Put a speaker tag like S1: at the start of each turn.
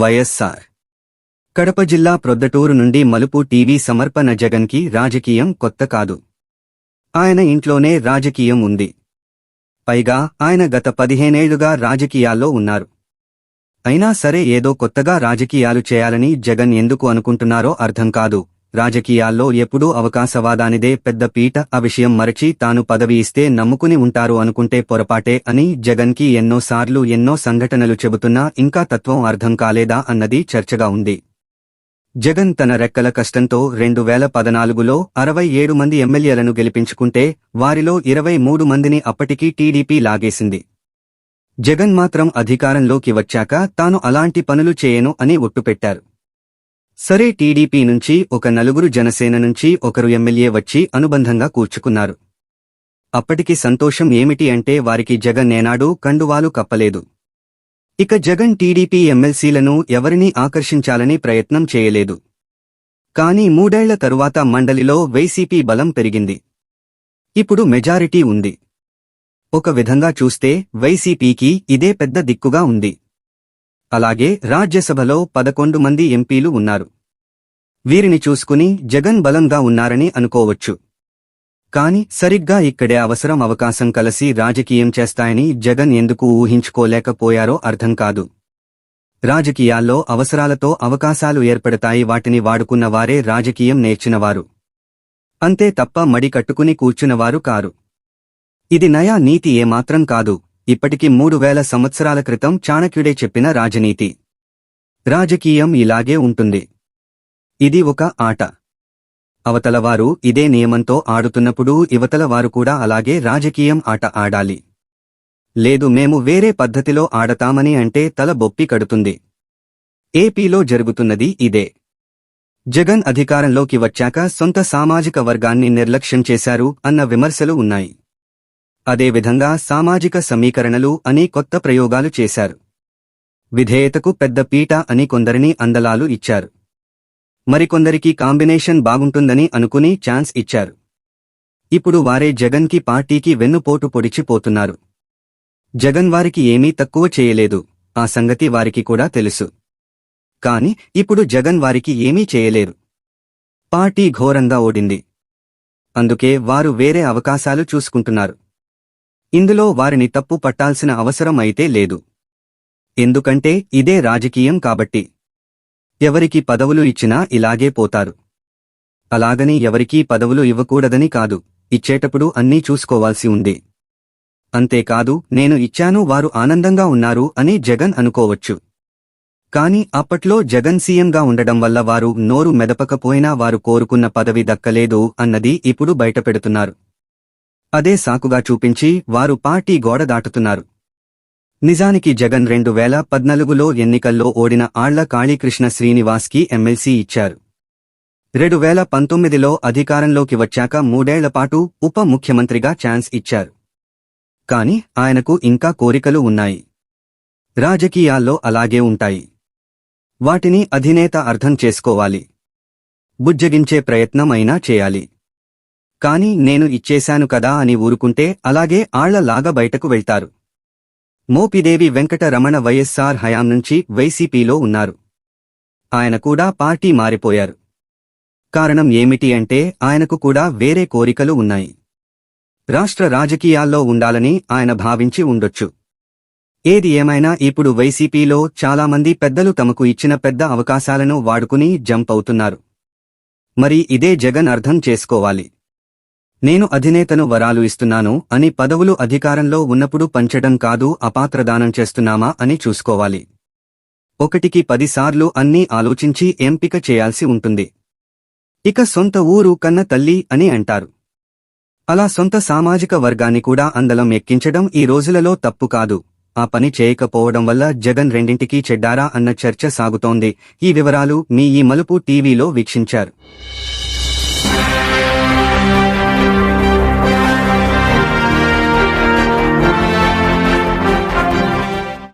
S1: వైఎస్సార్ కడప జిల్లా ప్రొద్దటూరు నుండి మలుపు టీవీ సమర్పణ జగన్కి రాజకీయం కొత్త కాదు. ఆయన ఇంట్లోనే రాజకీయం ఉంది. పైగా ఆయన గత పదిహేనేళ్ళుగా రాజకీయాల్లో ఉన్నారు. అయినా సరే ఏదో కొత్తగా రాజకీయాలు చేయాలని జగన్ ఎందుకు అనుకుంటున్నారో అర్థం కాదు. రాజకీయాల్లో ఎప్పుడూ అవకాశవాదానిదే పెద్ద పీట. ఆ విషయం మరచి తాను పదవి ఇస్తే నమ్ముకుని ఉంటారు అనుకుంటే పొరపాటే అని జగన్కి ఎన్నోసార్లు ఎన్నో సంఘటనలు చెబుతున్నా ఇంకా తత్వం అర్థం కాలేదా అన్నది చర్చగా ఉంది. జగన్ తన రెక్కల కష్టంతో రెండు వేల పదనాలుగులో అరవై ఏడు మంది ఎమ్మెల్యేలను గెలిపించుకుంటే వారిలో ఇరవై మూడు మందిని అప్పటికీ టీడీపీ లాగేసింది. జగన్ మాత్రం అధికారంలోకి వచ్చాక తాను అలాంటి పనులు చేయను అని ఒట్టుపెట్టారు సరే టీడీపీ నుంచి ఒక నలుగురు జనసేన నుంచి ఒకరు ఎమ్మెల్యే వచ్చి అనుబంధంగా కూర్చుకున్నారు. అప్పటికి సంతోషం ఏమిటి అంటే వారికి జగన్ నేనాడు కండువాలు కప్పలేదు. ఇక జగన్ టీడీపీ ఎమ్మెల్సీలను ఎవరినీ ఆకర్షించాలని ప్రయత్నం చేయలేదు. కానీ మూడేళ్ళ తరువాత మండలిలో వైసీపీ బలం పెరిగింది. ఇప్పుడు మెజారిటీ ఉంది. ఒక విధంగా చూస్తే వైసీపీకి ఇదే పెద్ద దిక్కుగా ఉంది. అలాగే రాజ్యసభలో పదకొండు మంది ఎంపీలు ఉన్నారు. వీరిని చూసుకుని జగన్ బలంగా ఉన్నారని అనుకోవచ్చు. కాని సరిగ్గా ఇక్కడే అవసరం అవకాశం కలిసి రాజకీయం చేస్తాయని జగన్ ఎందుకు ఊహించుకోలేకపోయారో అర్థం కాదు. రాజకీయాల్లో అవసరాలతో అవకాశాలు ఏర్పడతాయి వాటిని వాడుకున్న వారే రాజకీయం నేర్చినవారు. అంతే తప్ప మడి కట్టుకుని కూర్చున్నవారు కారు. ఇది నయా నీతి ఏమాత్రం కాదు. ఇప్పటికి మూడు వేల సంవత్సరాల క్రితం చాణక్యుడే చెప్పిన రాజనీతి. రాజకీయం ఇలాగే ఉంటుంది. ఇది ఒక ఆట. అవతలవారు ఇదే నియమంతో ఆడుతున్నప్పుడు ఇవతలవారు కూడా అలాగే రాజకీయం ఆట ఆడాలి. లేదు మేము వేరే పద్ధతిలో ఆడతామని అంటే తల బొప్పి కడుతుంది. ఏపీలో జరుగుతున్నది ఇదే. జగన్ అధికారంలోకి వచ్చాక సొంత సామాజిక వర్గాన్ని నిర్లక్ష్యం చేశారు అన్న విమర్శలు ఉన్నాయి. అదేవిధంగా సామాజిక సమీకరణలు అని కొత్త ప్రయోగాలు చేశారు. విధేయతకు పెద్ద పీట అని కొందరిని అందలాలు ఇచ్చారు. మరికొందరికి కాంబినేషన్ బాగుంటుందని అనుకుని ఛాన్స్ ఇచ్చారు. ఇప్పుడు వారే జగన్కి పార్టీకి వెన్నుపోటు పొడిచిపోతున్నారు జగన్ వారికి ఏమీ తక్కువ చేయలేదు. ఆ సంగతి వారికి కూడా తెలుసు. కాని ఇప్పుడు జగన్ వారికి ఏమీ చేయలేరు. పార్టీ ఘోరంగా ఓడింది. అందుకే వారు వేరే అవకాశాలు చూసుకుంటున్నారు. ఇందులో వారిని తప్పు పట్టాల్సిన అవసరం అయితే లేదు. ఎందుకంటే ఇదే రాజకీయం కాబట్టి. ఎవరికి పదవులు ఇచ్చినా ఇలాగే పోతారు. అలాగని ఎవరికీ పదవులు ఇవ్వకూడదని కాదు. ఇచ్చేటప్పుడు అన్నీ చూసుకోవాల్సి ఉంది. అంతేకాదు నేను ఇచ్చాను వారు ఆనందంగా ఉన్నారు అని జగన్ అనుకోవచ్చు. కాని అప్పట్లో జగన్ సీఎంగా ఉండడం వల్ల వారు నోరు మెదపకపోయినా వారు కోరుకున్న పదవి దక్కలేదు అన్నది ఇప్పుడు బయటపెడుతున్నారు. అదే సాకుగా చూపించి వారు పార్టీ గోడ దాటుతున్నారు. నిజానికి జగన్ రెండు వేల పద్నాలుగులో ఎన్నికల్లో ఓడిన ఆళ్ళ కాళీకృష్ణ శ్రీనివాస్కి ఎమ్మెల్సీ ఇచ్చారు. రెండు వేల పంతొమ్మిదిలో అధికారంలోకి వచ్చాక మూడేళ్ళపాటు ఉప ముఖ్యమంత్రిగా ఛాన్స్ ఇచ్చారు. కాని ఆయనకు ఇంకా కోరికలు ఉన్నాయి. రాజకీయాల్లో అలాగే ఉంటాయి. వాటిని అధినేత అర్థం చేసుకోవాలి. బుజ్జగించే ప్రయత్నం అయినా చేయాలి. కాని నేను ఇచ్చేశాను కదా అని ఊరుకుంటే అలాగే ఆళ్ళలాగా బయటకు వెళ్తారు. మోపిదేవి వెంకటరమణ వైఎస్సార్ హయాం నుంచి వైసీపీలో ఉన్నారు. ఆయన కూడా పార్టీ మారిపోయారు. కారణం ఏమిటి అంటే ఆయనకు కూడా వేరే కోరికలు ఉన్నాయి. రాష్ట్ర రాజకీయాల్లో ఉండాలని ఆయన భావించి ఉండొచ్చు. ఏది ఏమైనా ఇప్పుడు వైసీపీలో చాలామంది పెద్దలు తమకు ఇచ్చిన పెద్ద అవకాశాలను వాడుకుని జంప్ అవుతున్నారు. మరి ఇదే జగన్ అర్థం చేసుకోవాలి. నేను అధినేతను వరాలు ఇస్తున్నాను అని పదవులు అధికారంలో ఉన్నప్పుడు పంచడం కాదు అపాత్రదానం చేస్తున్నామా అని చూసుకోవాలి. ఒకటికి పదిసార్లు అన్నీ ఆలోచించి ఎంపిక చేయాల్సి ఉంటుంది. ఇక సొంత ఊరు కన్న తల్లి అని అంటారు. అలా సొంత సామాజిక వర్గాన్ని కూడా అందలం ఎక్కించడం ఈ రోజులలో తప్పు కాదు. ఆ పని చేయకపోవడం వల్ల జగన్ రెండింటికీ చెడ్డారా అన్న చర్చ సాగుతోంది. ఈ వివరాలు మీ ఈ మలుపు టీవీలో వీక్షించారు.